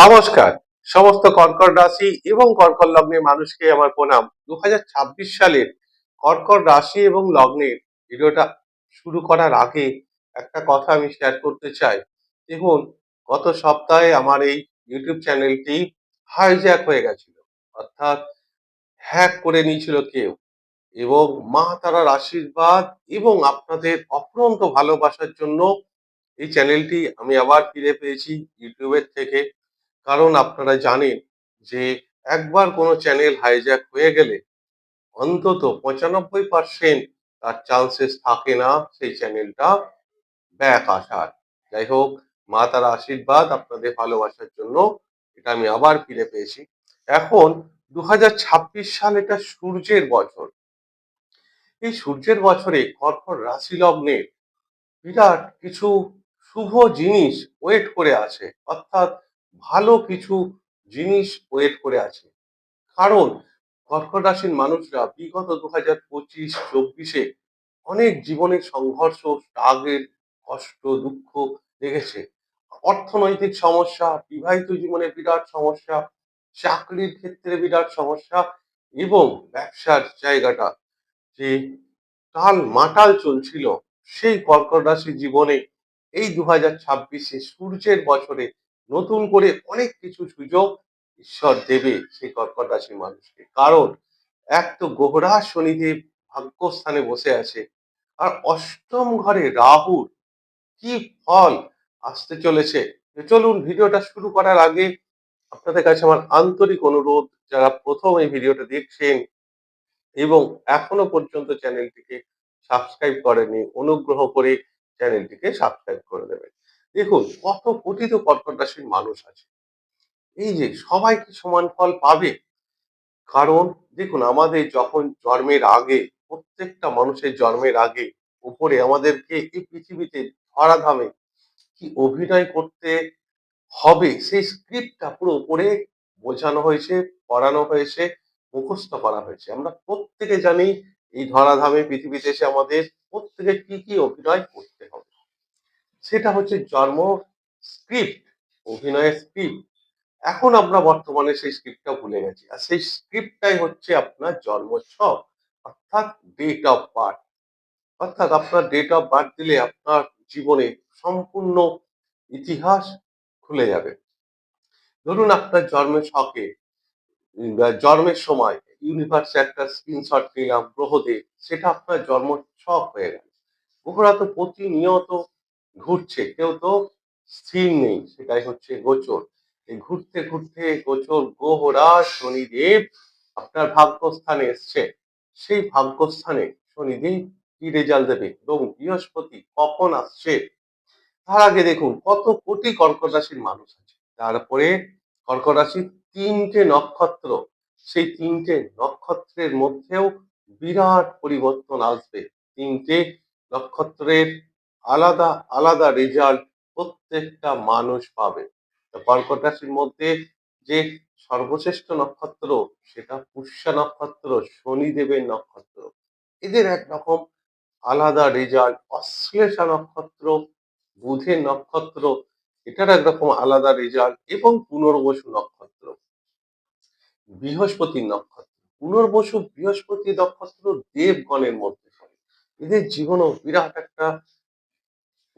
নমস্কার। সমস্ত কর্কট রাশি এবং কর্কট লগ্নের মানুষকে আমার প্রণাম। দু হাজার ছাব্বিশ সালের কর্কট রাশি এবং লগ্নের ভিডিওটা শুরু করার আগে একটা কথা আমি শেয়ার করতে চাই। দেখুন, গত সপ্তাহে আমার এই ইউটিউব চ্যানেলটি হাইজ্যাক হয়ে গেছিল। অর্থাৎ হ্যাক করে নিয়েছিল কেউ। এবং মা তারার আশীর্বাদ এবং আপনাদের অফুরন্ত ভালোবাসার জন্য এই চ্যানেলটি আমি আবার ফিরে পেয়েছি ইউটিউবের থেকে। কারণ আপনারা জানেন যে একবার কোনো চ্যানেল হাইজ্যাক হয়ে গেলে অন্তত পঁচানব্বই পার্সেন্ট তার চান্সেস থাকে না সেই চ্যানেলটা ব্যাক আসার। যাই হোক, মা তার আশীর্বাদ, আপনাদের ভালোবাসার জন্য এটা আমি আবার ফিরে পেয়েছি। এখন দু হাজার ছাব্বিশ সাল এটা সূর্যের বছর। এই সূর্যের বছরে কর্কট রাশি লগ্নের বিরাট কিছু শুভ জিনিস ওয়েট করে আছে। অর্থাৎ ভালো কিছু জিনিস ওয়েট করে আছে। কারণ কর্কট রাশির মানুষরা বিগত দু হাজার পঁচিশ, চব্বিশে অনেক জীবনের সংঘর্ষ, রাগের কষ্ট, দুঃখ দেখেছে। অর্থনৈতিক সমস্যা, বিবাহিত জীবনে বিরাট সমস্যা, চাকরির ক্ষেত্রে বিরাট সমস্যা এবং ব্যবসার জায়গাটা যে টাল মাটাল চলছিল, সেই কর্কট রাশি জীবনে এই দু হাজার ছাব্বিশে সূর্যের বছরে নতুন করে অনেক কিছু সুযোগ ঈশ্বর দেবে সেই কর্কট রাশির মানুষকে। কারণ এক তো গোহরা শনিদেব ভাগ্যস্থানে বসে আছে। আর অষ্টম ঘরে রাহুর কি ফল আসতে চলেছে? চলুন ভিডিওটা শুরু করার আগে আপনাদের কাছে আমার আন্তরিক অনুরোধ, যারা প্রথম এই ভিডিওটা দেখছেন এবং এখনও পর্যন্ত চ্যানেলটিকে সাবস্ক্রাইব করেনি অনুগ্রহ করে চ্যানেলটিকে সাবস্ক্রাইব করে দেবেন। দেখুন, কত কথিত কর্কট রাশির মানুষ আছে। এই যে সবাই কি সমান ফল পাবে? কারণ দেখুন, আমাদের যখন জন্মের আগে, প্রত্যেকটা মানুষের জন্মের আগে উপরে আমাদেরকে এই পৃথিবীতে ধরাধামে কি অভিনয় করতে হবে, সেই স্ক্রিপ্টটা পুরো উপরে বোঝানো হয়েছে, পড়ানো হয়েছে, মুখস্থ করা হয়েছে। আমরা প্রত্যেকে জানি এই ধরাধামে পৃথিবীতে এসে আমাদের প্রত্যেকে কি কি অভিনয় করতে হবে। সেটা হচ্ছে জন্ম স্ক্রিপ্ট অভিনয়ের স্ক্রিপ্ট এখন আমরা বর্তমানে সেই স্ক্রিপ্টটা ভুলে গেছি। আর সেই স্ক্রিপ্টটাই হচ্ছে আপনার জন্ম ছক অর্থাৎ ডেট অফ বার্থ অর্থাৎ আপনার ডেট অফ বার্থ দিলে আপনার জীবনে সম্পূর্ণ ইতিহাস খুলে যাবে। ধরুন আপনার জন্মের বা জন্মের সময় ইউনিভার্সে একটা স্ক্রিনশট নিলাম গ্রহদের সেটা আপনার জন্ম হয়ে গেল। গ্রহরা তো প্রতিনিয়ত ঘুরছে, কেউ তো স্থির নেই, সেটাই হচ্ছে গোচর। এই ঘুরতে ঘুরতে গোচর গোহরা শনিদেব আপনার ভাগ্যস্থানে এসছে। সেই ভাগ্যস্থানে শনিদেব কি রেজাল্ট দেবে? এবং বৃহস্পতি কখন আসছে? তার আগে দেখুন, কত কোটি কর্কট রাশির মানুষ আছে। তারপরে কর্কট রাশির তিনটে নক্ষত্র। সেই তিনটে নক্ষত্রের মধ্যেও বিরাট পরিবর্তন আসবে। তিনটে নক্ষত্রের আলাদা আলাদা রেজাল্ট প্রত্যেকটা মানুষ পাবে। কর্কট রাশির মধ্যে যে সর্বশ্রেষ্ঠ নক্ষত্র, সেটা পুষ্যা নক্ষত্র, শনিদেবের নক্ষত্র। এদের একরকম আলাদা রেজাল্ট অশ্লেষা নক্ষত্র, বুধের নক্ষত্র, এটার একরকম আলাদা রেজাল্ট এবং পুনর্বসু নক্ষত্র। বৃহস্পতির নক্ষত্র, পুনর্বসু বৃহস্পতি নক্ষত্র দেবগণের মধ্যে এদের জীবনেও বিরাট একটা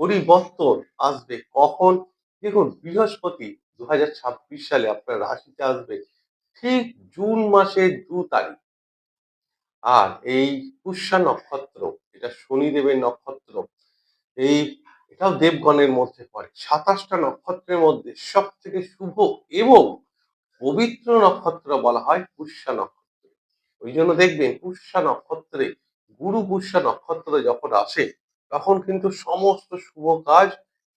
পরিবর্তন আসবে কখন? দেখুন, বৃহস্পতি দু হাজার ছাব্বিশ সালে আপনার রাশিতে আসবে ঠিক জুন মাসের দু তারিখ। আর এই পুষ্যা নক্ষত্র, এটা শনিদেবের নক্ষত্র, এই এটাও দেবগণের মধ্যে পড়ে। সাতাশটা নক্ষত্রের মধ্যে সব থেকে শুভ এবং পবিত্র নক্ষত্র বলা হয় পুষ্যা নক্ষত্র। ওই জন্য দেখবেন পুষ্যা নক্ষত্রে, গুরু পুষ্যা নক্ষত্র যখন আসে তখন কিন্তু সমস্ত শুভ কাজ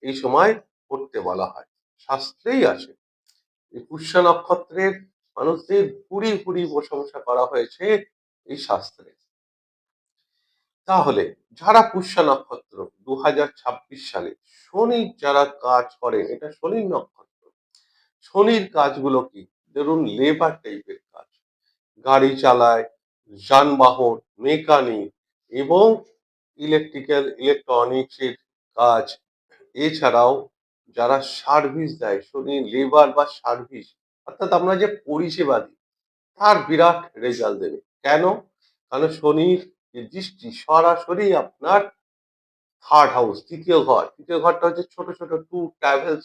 এই সময় করতে বলা হয়। শাস্ত্রেই আসে এই পুষ্যা নক্ষত্রের মানুষদের ভুরি ভুরি প্রশংসা করা হয়েছে এই শাস্ত্রে। তাহলে যারা পুষ্যা নক্ষত্র দু হাজার ছাব্বিশ সালে শনি যারা কাজ করেন, এটা শনির নক্ষত্র। শনির কাজগুলো কি? ধরুন লেবার টাইপের কাজ। গাড়ি চালায়, যানবাহন মেকানিক এবং ইলেকট্রিক্যাল ইলেকট্রনিক্সের কাজ। এছাড়াও যারা সার্ভিস দেয় শনি লেবার বা সার্ভিস অর্থাৎ আমরা যে পরিষেবা দিই, তার বিরাট রেজাল্ট দেবে। কেন? কারণ শনির যে দৃষ্টি, সরাসরি আপনার থার্ড হাউস তৃতীয় ঘর। তৃতীয় ঘরটা হচ্ছে ছোট ছোট ট্যুর ট্রাভেলস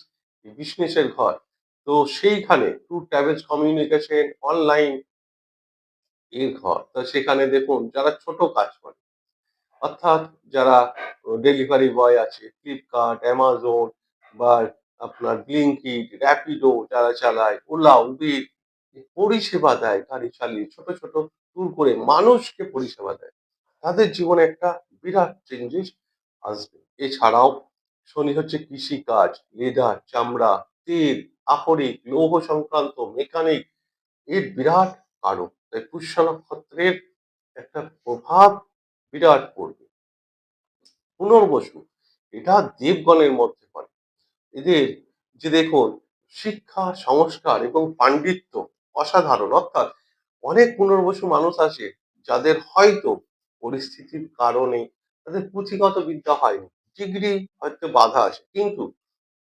বিজনেসের ঘর। তো সেইখানে ট্যুর ট্রাভেলস কমিউনিকেশন অনলাইন এর ঘর। তো সেখানে দেখুন, যারা ছোট কাজ করে অর্থাৎ যারা ডেলিভারি বয় আছে ফ্লিপকার্ট অ্যামাজন বা আপনার ব্লিঙ্কিট র্যাপিডো যারা চালায় ওলা উবের পরিষেবা দেয় গাড়ি চালিয়ে, ছোট ছোট ট্যুর করে মানুষকে পরিষেবা দেয়। তাদের জীবনে একটা বিরাট চেঞ্জেস আসবে। এছাড়াও শনি হচ্ছে কৃষিকাজ, লেদার, চামড়া, তেল, আকরিক, লৌহ সংক্রান্ত মেকানিক এর বিরাট কারক। তাই পুষ্য নক্ষত্রের একটা প্রভাব বিরাট পড়বে পুনর্বসু, এটা দেবগণের মধ্যে পড়ে এদের যে দেখুন, শিক্ষা, সংস্কার এবং পাণ্ডিত্য অসাধারণ, অর্থাৎ অনেক পুনর্বসু মানুষ আছে যাদের হয়তো পরিস্থিতির কারণে তাদের পুঁথিগত বিদ্যা হয়নি। ডিগ্রি হয়তো বাধা আছে, কিন্তু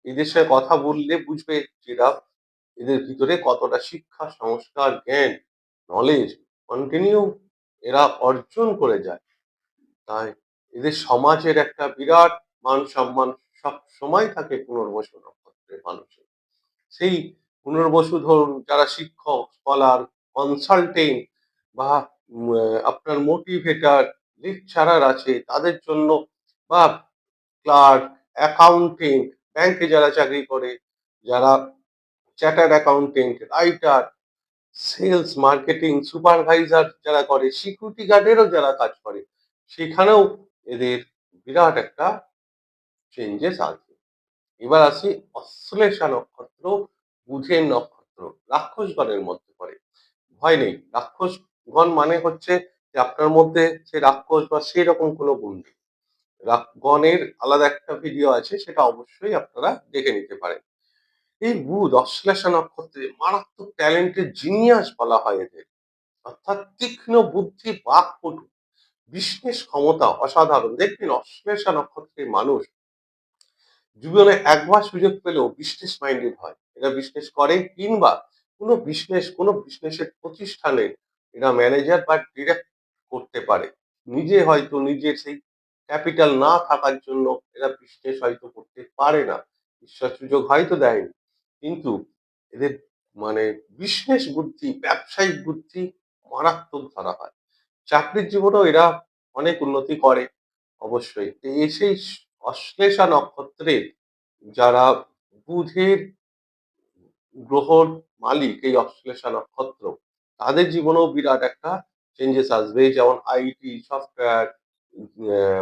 এদের সাথে কথা বললে বুঝবে যেটা এদের ভিতরে কতটা শিক্ষা, সংস্কার, জ্ঞান নলেজ কন্টিনিউ এরা অর্জন করে যায়। তাই এদের সমাজের একটা বিরাট মান সম্মান সব সময় থাকে পুনর্বসু নক্ষত্রের মানুষের। সেই পুনর্বসু ধরুন যারা শিক্ষক, স্কলার কনসালটেন্ট বা আপনার মোটিভেটার লেকচারার আছে, তাদের জন্য বা ক্লার্ক অ্যাকাউন্টেন্ট ব্যাংকে যারা চাকরি করে, যারা chartered accountant writer sales marketing supervisor যারা করে সিকিউরিটি গার্ডেরও যারা কাজ করে সেখানেও এদের বিরাট একটা চেঞ্জেস আসবে এবার আসি অশ্লেষা নক্ষত্র, বুধের নক্ষত্র, রাক্ষসগণের মধ্যে পড়ে। ভয় নেই, রাক্ষসগণ মানে হচ্ছে যে আপনার মধ্যে সে রাক্ষস বা সেই রকম কোনো গুণ নেই। গণের আলাদা একটা ভিডিও আছে, সেটা অবশ্যই আপনারা দেখে নিতে পারেন। এই বুধ অশ্লেষা নক্ষত্রে মারাত্মক ট্যালেন্টের জিনিয়াস বলা হয় এদের। অর্থাৎ তীক্ষ্ণ বুদ্ধি বাকপটু বিশেষ ক্ষমতা অসাধারণ। দেখবেন অশ্লেষা নক্ষত্রের মানুষ জীবনে একবার সুযোগ পেলেও বিজনেস মাইন্ডেড হয়। এরা বিজনেস করে কিংবা কোনো বিজনেস কোনো বিজনেসের প্রতিষ্ঠানে এরা ম্যানেজার বা ডিরেক্ট করতে পারে। নিজে হয়তো নিজের সেই ক্যাপিটাল না থাকার জন্য এরা বিজনেস হয়তো করতে পারে না। ঈশ্বর সুযোগ হয়তো দেয়নি। কিন্তু এদের মানে বিজনেস বুদ্ধি, ব্যবসায়িক বুদ্ধি মারাত্মক ধরা হয়। চাকরির জীবনেও এরা অনেক উন্নতি করে, অবশ্যই। এই সেই অশ্লেষা নক্ষত্রের যারা বুধের গ্রহর মালিক, এই অশ্লেষা নক্ষত্র, তাদের জীবনেও বিরাট একটা চেঞ্জেস আসবে। যেমন আইটি সফটওয়্যার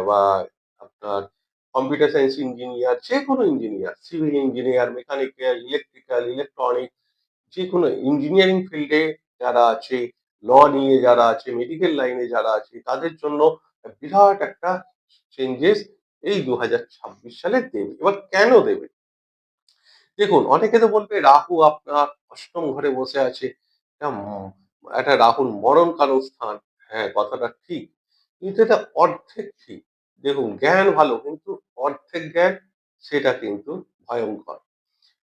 বা আপনার কম্পিউটার সায়েন্স ইঞ্জিনিয়ার যে কোনো engineer civil engineer mechanical electrical electronic যে কোনো ইঞ্জিনিয়ারিং ফিল্ডে যারা আছে ল নিয়ে যারা আছে মেডিকেল লাইনে যারা আছে, তাদের জন্য বিরাট একটা চেঞ্জেস এই দু হাজার ছাব্বিশ সালে দেবে। এবার কেন দেবে? দেখুন, অনেকে তো বলবে, রাহু আপনার অষ্টম ঘরে বসে আছে। এটা রাহুর মরণ কারণ স্থান। হ্যাঁ কথাটা ঠিক। কিন্তু এটা অর্ধেক ঠিক। দেখুন, জ্ঞান ভালো, কিন্তু অর্ধেক জ্ঞান, সেটা কিন্তু ভয়ঙ্কর।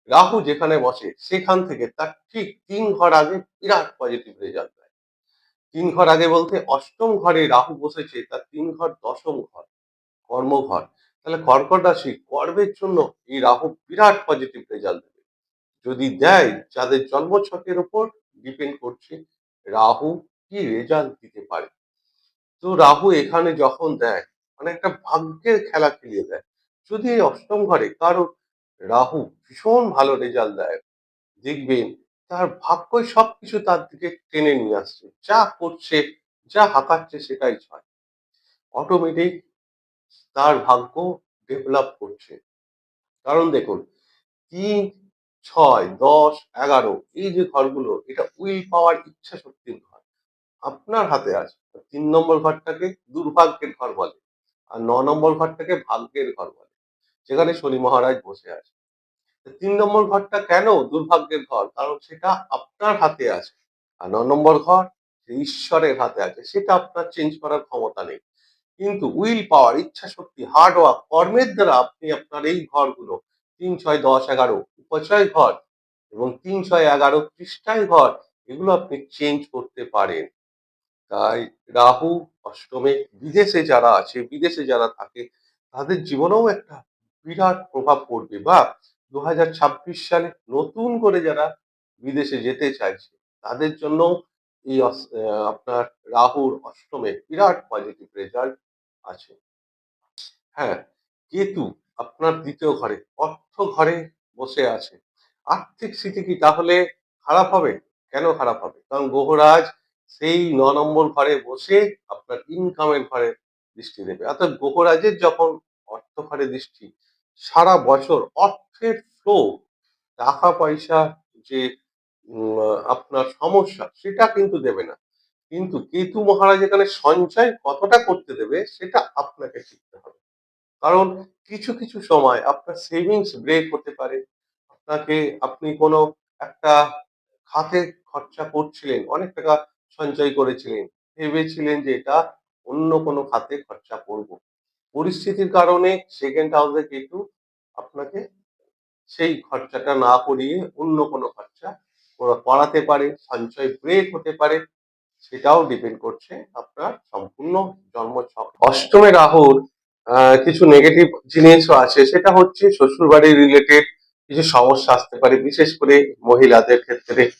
রাহু যেখানে বসে, সেখান থেকে তার ঠিক তিন ঘর আগে বিরাট পজিটিভ রেজাল্ট তিন ঘর আগে বলতে অষ্টম ঘরে রাহু বসেছে, তার তিন ঘর দশম ঘর, কর্মঘর। তাহলে কর্কট রাশি কর্মের জন্য এই রাহু বিরাট পজিটিভ রেজাল্ট দেবে। যদি দেয়, যাদের জন্মছকের উপর ডিপেন্ড করছে, রাহু কি রেজাল্ট দিতে পারে? তো রাহু এখানে যখন দেয় মানে একটা ভাগ্যের খেলা খেলিয়ে দেয়। যদি অষ্টম ঘরে কারও রাহু ভীষণ ভালো রেজাল্ট দেয়, দেখবেন তার ভাগ্যই সবকিছু তার দিকে টেনে নিয়ে আসছে। যা করছে, যা হাঁকাচ্ছে সেটাই ছয়। অটোমেটিক তার ভাগ্য ডেভেলপ করছে। কারণ দেখুন, তিন, ছয়, দশ, এগারো, এই যে ঘরগুলো, এটা উইল পাওয়ার ইচ্ছা শক্তির ঘর আপনার হাতে আছে। তিন নম্বর ঘরটাকে দুর্ভাগ্যের ঘর বলে, আর ন নম্বর ঘরটাকে ভাগ্যের ঘর বলে। যেখানে শনি মহারাজ বসে আছে। তিন নম্বর ঘরটা কেন দুর্ভাগ্যের ঘর? কারণ সেটা আপনার হাতে আছে। আর ন নম্বর ঘর ঈশ্বরের হাতে আছে, সেটা আপনার চেঞ্জ করার ক্ষমতা নেই। কিন্তু উইল পাওয়ার ইচ্ছা শক্তি হার্ড ওয়ার্ক কর্মের দ্বারা আপনি আপনার এই ঘরগুলো, তিন, ছয়, দশ, এগারো, উপচয় ঘর এবং তিন, ছয়, এগারো পৃষ্ঠায় ঘর, এগুলো আপনি চেঞ্জ করতে পারেন। তাই রাহু, অষ্টমে বিদেশে যারা আছে, বিদেশে যারা থাকে, তাদের জীবনেও একটা বিরাট প্রভাব পড়বে বা দু হাজার ছাব্বিশ সালে নতুন করে যারা বিদেশে যেতে চাইছে, তাদের জন্য এই আপনার রাহুর অষ্টমে বিরাট পজিটিভ রেজাল্ট আছে। হ্যাঁ কেতু আপনার দ্বিতীয় ঘরে, অর্থ ঘরে বসে আছে। আর্থিক স্থিতি কি তাহলে খারাপ হবে? কেন খারাপ হবে? কারণ গ্রহরাজ সেই ন নম্বর ঘরে বসে আপনার ইনকামের ঘরে দৃষ্টি দেবে। অর্থাৎ গ্রহরাজের যখন অর্থ ঘরে দৃষ্টি, সারা বছর অর্থের ফ্লো টাকা পয়সা যে আপনার সমস্যা সেটা কিন্তু দেবে না। কিন্তু কেতু মহারাজ এখানে সঞ্চয় কতটা করতে দেবে সেটা আপনাকে শিখতে হবে। কারণ কিছু কিছু সময় আপনার সেভিংস ব্রেক হতে পারে। আপনাকে আপনি কোনো একটা খাতে খরচা করছিলেন, অনেক টাকা সঞ্চয় করেছিলেন, ভেবেছিলেন যে এটা অন্য কোনো খাতে খরচা করব। পরিস্থিতির কারণে সেকেন্ড হাউসে কিন্তু আপনাকে সেই খরচাটা না করিয়ে অন্য কোনো খরচা করা- করাতে পারে, সঞ্চয় ব্রেক হতে পারে, সেটাও ডিপেন্ড করছে আপনার সম্পূর্ণ জন্মছক অষ্টমে রাহুর কিছু নেগেটিভ জিনিসও আছে, সেটা হচ্ছে শ্বশুরবাড়ি রিলেটেড কিছু সমস্যা আসতে পারে, বিশেষ করে মহিলাদের ক্ষেত্রে।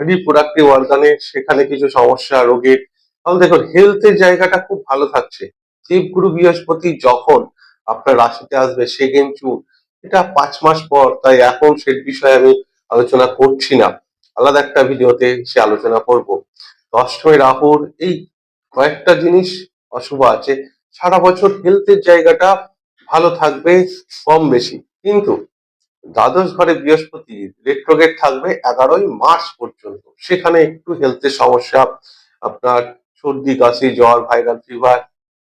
রিপ্রোডাক্টিভ অর্গানে সেখানে কিছু সমস্যা রোগের তাহলে দেখুন হেলথের জায়গাটা খুব ভালো থাকছে। দেবগুরু বৃহস্পতি যখন আপনার রাশিতে আসবে সেকেন্ড জুন এটা পাঁচ মাস পর, তাই এখন সে বিষয়ে আমি আলোচনা করছি না। আলাদা একটা ভিডিওতে সে আলোচনা করব। অষ্টমী রাহুর এই কয়েকটা জিনিস অশুভ আছে। সারা বছর হেলথের জায়গাটা ভালো থাকবে, কম বেশি। কিন্তু দ্বাদশ ঘরে বৃহস্পতি রেট্রোগেট থাকবে এগারোই মার্চ পর্যন্ত। সেখানে একটু হেলথের সমস্যা, আপনার সর্দি, কাশি, জ্বর ভাইরাল ফিভার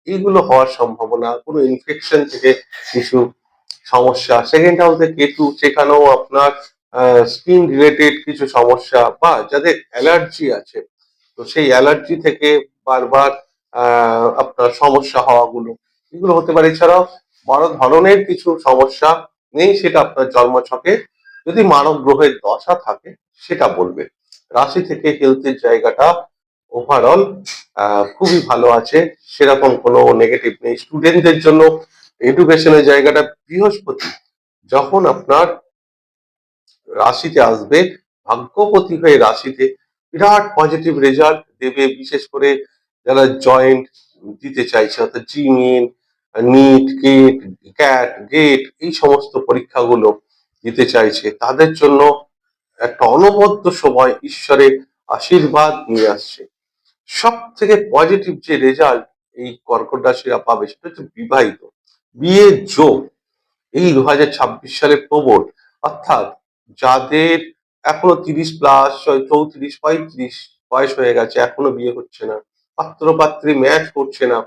এইগুলো হওয়ার সম্ভাবনা, কোনো ইনফেকশন থেকে কিছু সমস্যা। সেকেন্ড হাউসে কেতু, সেখানেও আপনার স্কিন রিলেটেড কিছু সমস্যা বা যাদের অ্যালার্জি আছে, তো সেই অ্যালার্জি থেকে বারবার আপনার সমস্যা হওয়াগুলো। এগুলো হতে পারে এছাড়াও বড় ধরনের কিছু সমস্যা নেই, সেটা আপনার জন্মছকে। যদি মানব গ্রহের দশা থাকে, সেটা বলবে। রাশি থেকে হেলথের জায়গাটা ওভারঅল খুবই ভালো আছে। সেরকম কোনো নেগেটিভ নেই। স্টুডেন্টদের জন্য এডুকেশনের জায়গাটা বৃহস্পতি। যখন আপনার রাশিতে আসবে, ভাগ্যপতি হয়ে রাশিতে বিরাট পজিটিভ রেজাল্ট দেবে, বিশেষ করে যারা জয়েন্ট দিতে চাইছে, অর্থাৎ JEE Main NEET GATE CAT GATE এই সমস্ত পরীক্ষাগুলো দিতে চাইছে, তাদের জন্য একটা অনবদ্য সময় ঈশ্বরের আশীর্বাদ নিয়ে আসছে। সব থেকে পজিটিভ যে রেজাল্ট এই কর্কট রাশিরা পাবে, সেটা হচ্ছে বিবাহিত। বিয়ের যোগ এই দু হাজার ছাব্বিশ সালের প্রবল, অর্থাৎ যাদের এখনও তিরিশ প্লাস চৌত্রিশ, পঁয়ত্রিশ বয়স হয়ে গেছে, এখনও বিয়ে হচ্ছে না পাত্র পাত্রী ম্যাচ করছে না,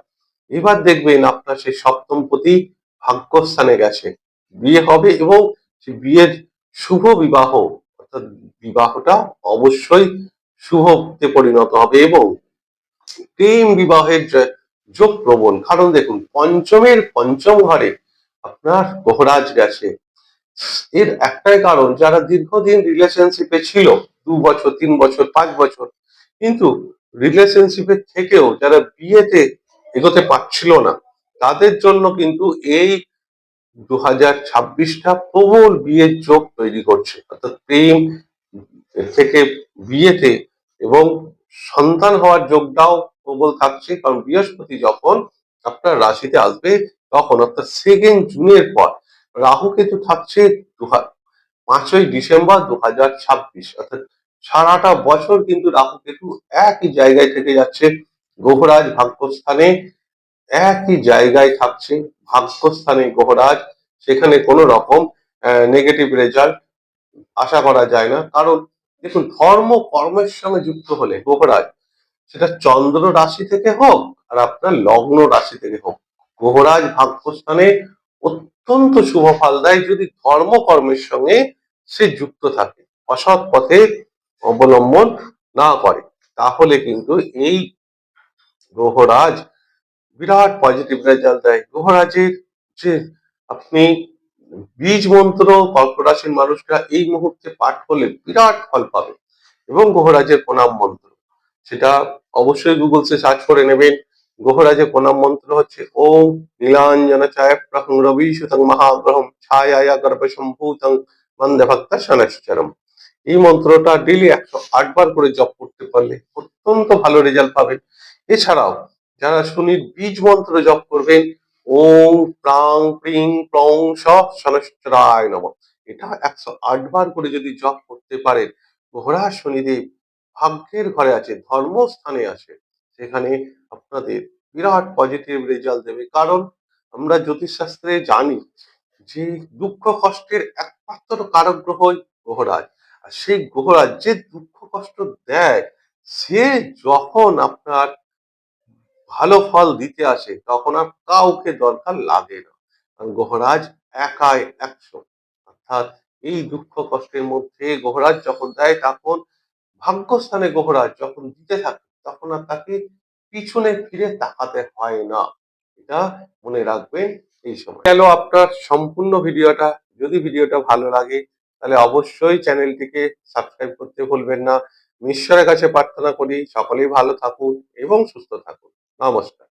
এবার দেখবেন আপনার সেই সপ্তম পতি ভাগ্যস্থানে গেছে। বিয়ে হবে এবং সেই বিয়ের শুভ বিবাহ, অর্থাৎ বিবাহটা অবশ্যই শুভতে পরিণত হবে এবং প্রেম বিবাহের যোগ প্রবণ কারণ দেখুন, পঞ্চমের পঞ্চম ঘরে আপনার গ্রহরাজ গেছে। এর একটাই কারণ, যারা দীর্ঘদিন রিলেশনশিপে ছিল, দু বছর, তিন বছর, পাঁচ বছর, কিন্তু রিলেশনশিপে থেকেও যারা বিয়েতে এগোতে পারছিল না, তাদের জন্য কিন্তু এই দু হাজার ছাব্বিশটা প্রবল বিয়ের যোগ তৈরি করছে। অর্থাৎ প্রেম থেকে বিয়েতে এবং সন্তান হওয়ার যোগটাও প্রবল থাকছে, কারণ বৃহস্পতি যখন আপনার রাশিতে আসবে, তখন অর্থাৎ সেকেন্ড জুনের পর, রাহু কিন্তু থাকছে দু পাঁচই ডিসেম্বর দু হাজার ছাব্বিশ, অর্থাৎ সারাটা বছর কিন্তু রাহু কেতু একই জায়গায় থেকে যাচ্ছে। গ্রহরাজ ভাগ্যস্থানে একই জায়গায় থাকছে, ভাগ্যস্থানে গ্রহরাজ সেখানে কোনো রকম নেগেটিভ রেজাল্ট আশা করা যায় না। কারণ দেখুন, ধর্ম কর্মের সঙ্গে যুক্ত হলে গ্রহরাজ সেটা চন্দ্র রাশি থেকে হোক আর আপনার লগ্ন রাশি থেকে হোক। গ্রহরাজ ভাগ্যস্থানে অত্যন্ত শুভ ফল দেয় যদি ধর্ম কর্মের সঙ্গে সে যুক্ত থাকে। অসৎ পথে অবলম্বন না করে। তাহলে কিন্তু এই গ্রহরাজ বিরাট পজিটিভ রেজাল্ট দেয়। গ্রহরাজের যে আপনি বীজ মন্ত্র কর্কট রাশির মানুষরা এই মুহূর্তে পাঠ করলে বিরাট ফল পাবে। এবং গ্রহরাজের প্রণাম মন্ত্র। সেটা অবশ্যই গুগলসে সার্চ করে নেবেন। গ্রহরাজের প্রণাম মন্ত্র হচ্ছে, ওম নীলাঞ্জন চায় প্রহং রবি সুতং মহাগ্রহম ছায়া গর্ভ সম্ভূতং বন্দে ভক্ত শনশ্চরম এই মন্ত্রটা ডেলি একশো আটবার করে জপ করতে পারলে অত্যন্ত ভালো রেজাল্ট পাবেন। এছাড়াও যারা শনির বীজ মন্ত্র জপ করবেন, ওম প্রাং প্রিং প্রং স শনশ্চরায় নম। এটা একশো আটবার করে যদি জপ করতে পারেন ঘোড়া শনিদেব ভাগ্যের ঘরে আছে, ধর্মস্থানে আছে, সেখানে আপনাদের বিরাট পজিটিভ রেজাল্ট দেবে। কারণ আমরা জ্যোতিষশাস্ত্রে জানি যে দুঃখ কষ্টের একমাত্র কারক গ্রহই গ্রহরাজ। আর সেই গ্রহরাজ যে দুঃখ কষ্ট দেয়, সে যখন আপনার ভালো ফল দিতে আসে, তখন আর কাউকে দরকার লাগে না। কারণ গ্রহরাজ একাই একশো। অর্থাৎ এই দুঃখ কষ্টের মধ্যে গ্রহরাজ যখন দেয়, তখন ভাগ্যস্থানে গ্রহরাজ যখন দিতে থাকে, তখন আর তাকে পিছনে ফিরে তাকাতে হয় না। এটা মনে রাখবেন এই সময়। গেল আপনার সম্পূর্ণ ভিডিওটা, যদি ভিডিওটা ভালো লাগে, তাহলে অবশ্যই চ্যানেলটিকে সাবস্ক্রাইব করতে ভুলবেন না। ঈশ্বরের কাছে প্রার্থনা করি, সকলেই ভালো থাকুন এবং সুস্থ থাকুন। নমস্কার।